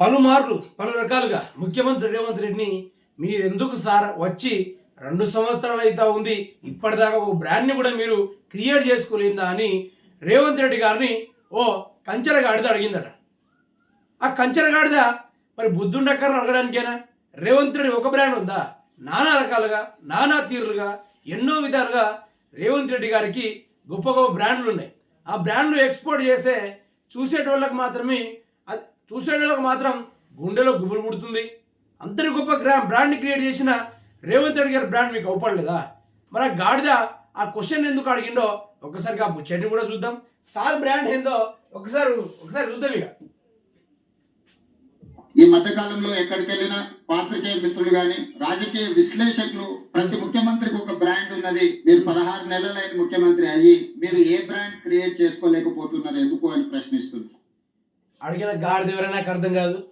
పలుమార్లు పలు రకాలుగా ముఖ్యమంత్రి రేవంత్ రెడ్డిని మీరెందుకు సార్ వచ్చి రెండు సంవత్సరాలు అయితే ఉంది ఇప్పటిదాకా ఓ బ్రాండ్ని కూడా మీరు క్రియేట్ చేసుకోలేదా అని రేవంత్ రెడ్డి గారిని ఓ కంచెరగాడిద అడిగిందట. ఆ కంచెరగాడిద మరి బుద్ధుండక్కర్ని అడగడానికేనా? రేవంత్ రెడ్డి ఒక బ్రాండ్ ఉందా? నానా రకాలుగా నానా తీరులుగా ఎన్నో విధాలుగా రేవంత్ రెడ్డి గారికి గొప్ప గొప్ప బ్రాండ్లు ఉన్నాయి ఆ బ్రాండ్లు ఎక్స్పోర్ట్ చేసే చూసేటోళ్ళకి మాత్రమే చూసేటోళ్ళకి మాత్రం గుండెలో గుబులు పుడుతుంది. అంతటి గొప్ప గ్రా బ్రాండ్ని క్రియేట్ చేసిన రేవంత్ రెడ్డి గారి బ్రాండ్ మీకు అవపడలేదా? మరి ఆ గాడిద ఆ క్వశ్చన్ ఎందుకు అడిగిండో ఒకసారి ఆ ముచ్చట్ని కూడా చూద్దాం. సార్ బ్రాండ్ ఏందో ఒకసారి ఒకసారి చూద్దాం ఇక. ఈ మధ్యకాలంలో ఎక్కడికి వెళ్ళినా పాత్రికేయ మిత్రులు గాని రాజకీయ విశ్లేషకులు ప్రతి ముఖ్యమంత్రికి ఒక బ్రాండ్ ఉన్నది. మీరు పదహారు నెలలైన ముఖ్యమంత్రి అయ్యి మీరు ఏ బ్రాండ్ క్రియేట్ చేసుకోలేకపోతున్నారు ఎందుకు అని ప్రశ్నిస్తున్నారు. అడిగిన గాడిద ఎవరైనా నాకు అర్థం కాదు.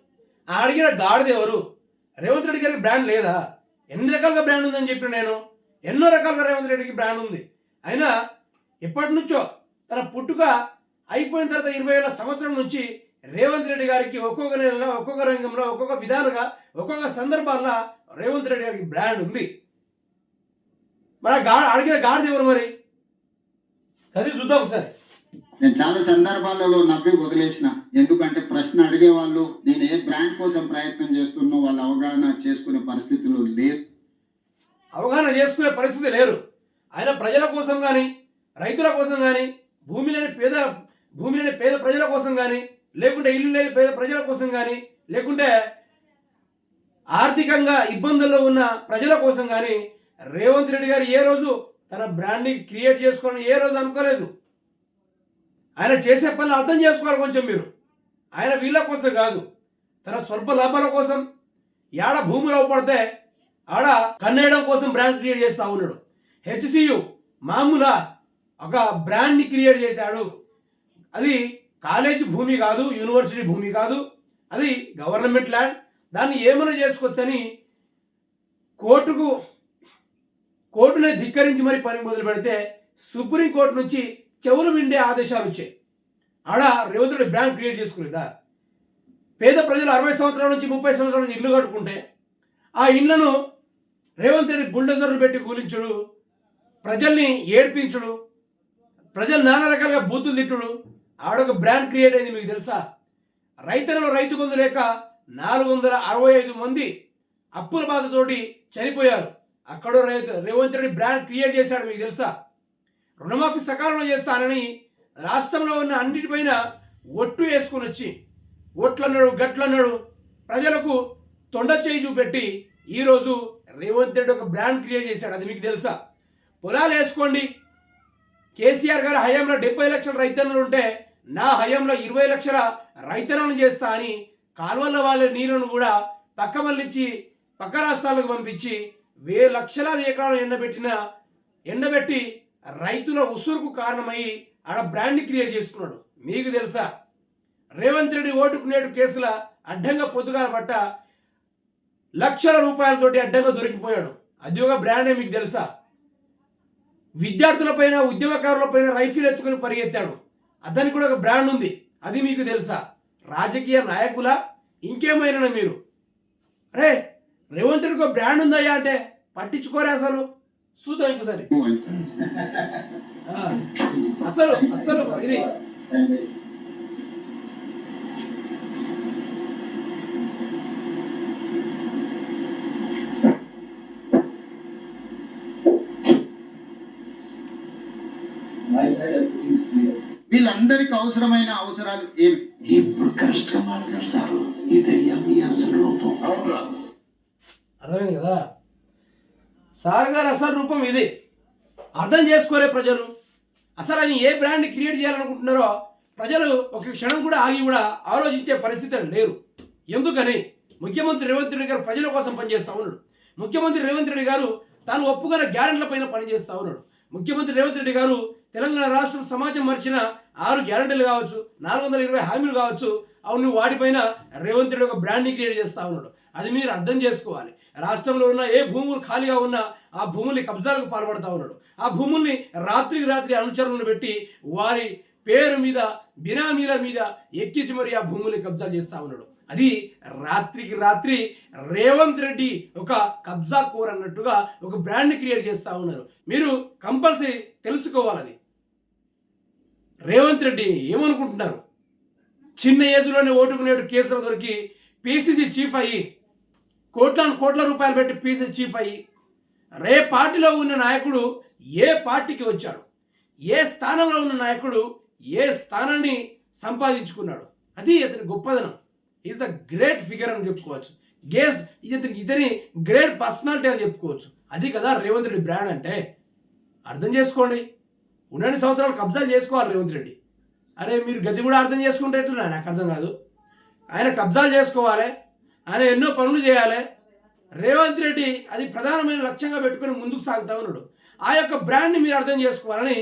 ఆ అడిగిన గాడిద ఎవరు? రేవంత్ రెడ్డి గారికి బ్రాండ్ లేదా? ఎన్ని రకాలుగా బ్రాండ్ ఉందని చెప్పిన నేను. ఎన్నో రకాలుగా రేవంత్ రెడ్డికి బ్రాండ్ ఉంది. అయినా ఎప్పటి నుంచో తన పుట్టుక అయిపోయిన తర్వాత ఇరవై ఏళ్ళ సంవత్సరం నుంచి రేవంత్ రెడ్డి గారికి ఒక్కొక్క నెలలో ఒక్కొక్క రంగంలో ఒక్కొక్క విధాలుగా ఒక్కొక్క సందర్భాల్లో రేవంత్ రెడ్డి గారికి బ్రాండ్ ఉంది. మరి ఆ గా అడిగిన గాడిద ఎవరు మరి? అది చూద్దాం ఒకసారి. నేను చాలా సందర్భాలలో నవ్వి వదిలేసిన. ఎందుకంటే ప్రశ్న అడిగే వాళ్ళు నేను ఏ బ్రాండ్ కోసం ప్రయత్నం చేస్తున్నో వాళ్ళు అవగాహన చేసుకునే పరిస్థితులు లేరు. అవగాహన చేసుకునే పరిస్థితి లేరు. ఆయన ప్రజల కోసం కానీ రైతుల కోసం కానీ భూమి లేని పేద భూమి లేని పేద ప్రజల కోసం కానీ లేకుంటే ఇల్లు లేని పేద ప్రజల కోసం కానీ లేకుంటే ఆర్థికంగా ఇబ్బందుల్లో ఉన్న ప్రజల కోసం కానీ రేవంత్ రెడ్డి గారు ఏ రోజు తన బ్రాండ్ని క్రియేట్ చేసుకోవాలని ఏ రోజు అనుకోలేదు. ఆయన చేసే పనులు అర్థం చేసుకోవాలి కొంచెం మీరు. ఆయన వీళ్ళ కోసం కాదు తన స్వల్ప లాభాల కోసం. ఏడ భూమిలో పడితే ఆడ కన్నేయడం కోసం బ్రాండ్ క్రియేట్ చేస్తా ఉన్నాడు. హెచ్సియు మామూలా ఒక బ్రాండ్ని క్రియేట్ చేశాడు. అది కాలేజ్ భూమి కాదు యూనివర్సిటీ భూమి కాదు అది గవర్నమెంట్ ల్యాండ్. దాన్ని ఏమైనా చేసుకోవచ్చని కోర్టుకు కోర్టునే ధిక్కరించి మరి పని మొదలు పెడితే సుప్రీంకోర్టు నుంచి చెవులు విండే ఆదేశాలు వచ్చాయి. ఆడ రేవంతుడు బ్రాండ్ క్రియేట్ చేసుకునేదా? పేద ప్రజలు అరవై సంవత్సరాల నుంచి ముప్పై సంవత్సరాల నుంచి ఇల్లు కట్టుకుంటే ఆ ఇళ్ళను రేవంత్ రెడ్డి బుల్డోజర్లు పెట్టి కూలించుడు ప్రజల్ని ఏడ్పించుడు ప్రజలు నానా రకాలుగా బూతులు తిట్టుడు. ఆడొక బ్రాండ్ క్రియేట్ అయింది మీకు తెలుసా? రైతులలో రైతు బంధు లేక నాలుగు వందల అరవై ఐదు మంది అప్పుల బాధతోటి చనిపోయారు. అక్కడో రైతు రేవంత్ రెడ్డి బ్రాండ్ క్రియేట్ చేశాడు మీకు తెలుసా? రుణమాఫీ సకాలంలో చేస్తానని రాష్ట్రంలో ఉన్న అన్నిటిపైన ఒట్టు వేసుకుని వచ్చి ఓట్లన్నాడు గట్లన్నాడు ప్రజలకు తొండ చేయి చూపెట్టి ఈరోజు రేవంత్ రెడ్డి ఒక బ్రాండ్ క్రియేట్ చేశాడు. అది మీకు తెలుసా? పొలాలు వేసుకోండి. కేసీఆర్ గారి హయాంలో డెబ్బై లక్షల రైతన్నులు ఉంటే నా హయాంలో ఇరవై లక్షల రైతన్నులను చేస్తా అని కాలువల వాళ్ళ నీళ్ళను కూడా పక్క మళ్ళించి పక్క రాష్ట్రాలకు పంపించి వే లక్షలాది ఎకరాలు ఎండబెట్టిన ఎండబెట్టి రైతుల ఉసురుకు కారణమై ఆడ బ్రాండ్ని క్రియేట్ చేసుకున్నాడు. మీకు తెలుసా? రేవంత్ రెడ్డి ఓటుకు నేడు కేసుల అడ్డంగా పొద్దుగాల పట్ట లక్షల రూపాయలతోటి అడ్డంగా దొరికిపోయాడు. అది ఒక బ్రాండే మీకు తెలుసా? విద్యార్థులపైన ఉద్యమకారులపైన రైఫిల్ ఎత్తుకుని పరిగెత్తాడు. అతనికి కూడా ఒక బ్రాండ్ ఉంది. అది మీకు తెలుసా? రాజకీయ నాయకుల? ఇంకేమైనా మీరు? అరే రేవంత్ రెడ్డికి ఒక బ్రాండ్ ఉందయ్యా అంటే పట్టించుకోరే అసలు. చూద్దాం ఇంకోసారి. అసలు అసలు ఇది. వీళ్ళందరికీ అవసరమైన అవసరాలు ఏమి ఇప్పుడు కరెక్ట్గా మాట్లాడారు సారు. ఇదయ్యా మీ అసలు రూపం. అవునా అర్థమైంది కదా? సార్ గారు అసలు రూపం ఇది. అర్థం చేసుకోలే ప్రజలు. అసలు ఆయన ఏ బ్రాండ్ క్రియేట్ చేయాలనుకుంటున్నారో ప్రజలు ఒక క్షణం కూడా ఆగి కూడా ఆలోచించే పరిస్థితి లేరు. ఎందుకని? ముఖ్యమంత్రి రేవంత్ రెడ్డి గారు ప్రజల కోసం పనిచేస్తా ఉన్నాడు. ముఖ్యమంత్రి రేవంత్ రెడ్డి గారు తాను ఒప్పుకున్న గ్యారెంట్ల పైన పనిచేస్తా ఉన్నాడు. ముఖ్యమంత్రి రేవంత్ రెడ్డి గారు తెలంగాణ రాష్ట్రం సమాజం మరిచిన ఆరు గ్యారెంటీలు కావచ్చు నాలుగు వందల ఇరవై హామీలు కావచ్చు అవును వాటిపైన రేవంత్ రెడ్డి ఒక బ్రాండ్ని క్రియేట్ చేస్తూ ఉన్నాడు. అది మీరు అర్థం చేసుకోవాలి. రాష్ట్రంలో ఉన్న ఏ భూములు ఖాళీగా ఉన్నా ఆ భూముల్ని కబ్జాలకు పాల్పడతా ఉన్నాడు. ఆ భూముల్ని రాత్రికి రాత్రి అనుచరులను పెట్టి వారి పేరు మీద బినామీల మీద ఎక్కించి మరి ఆ భూముల్ని కబ్జా చేస్తూ ఉన్నాడు. అది రాత్రికి రాత్రి రేవంత్ రెడ్డి ఒక కబ్జా కూర అన్నట్టుగా ఒక బ్రాండ్ని క్రియేట్ చేస్తూ ఉన్నారు. మీరు కంపల్సరీ తెలుసుకోవాలని రేవంత్ రెడ్డి ఏమనుకుంటున్నారు? చిన్న ఏజ్లోనే ఓటుకునేటు కేసులు దొరికి పీసీసీ చీఫ్ అయ్యి కోట్ల కోట్ల రూపాయలు పెట్టి పీసీసీ చీఫ్ అయ్యి రే పార్టీలో ఉన్న నాయకుడు ఏ పార్టీకి వచ్చాడు? ఏ స్థానంలో ఉన్న నాయకుడు ఏ స్థానాన్ని సంపాదించుకున్నాడు? అది ఇతని గొప్పదనం. ఈజ్ ద గ్రేట్ ఫిగర్ అని చెప్పుకోవచ్చు. గేస్ ఇతని ఇతని గ్రేట్ పర్సనాలిటీ అని చెప్పుకోవచ్చు. అది కదా రేవంత్ రెడ్డి బ్రాండ్ అంటే. అర్థం చేసుకోండి. ఉన్నన్ని సంవత్సరాలు కబ్జా చేసుకోవాలి రేవంత్ రెడ్డి. అరే మీరు గది కూడా అర్థం చేసుకుంటే ఎట్లా నాకు అర్థం కాదు. ఆయన కబ్జాలు చేసుకోవాలి. ఆయన ఎన్నో పనులు చేయాలి. రేవంత్ రెడ్డి అది ప్రధానమైన లక్ష్యంగా పెట్టుకొని ముందుకు సాగుతా ఉన్నాడు. ఆ యొక్క బ్రాండ్ని మీరు అర్థం చేసుకోవాలని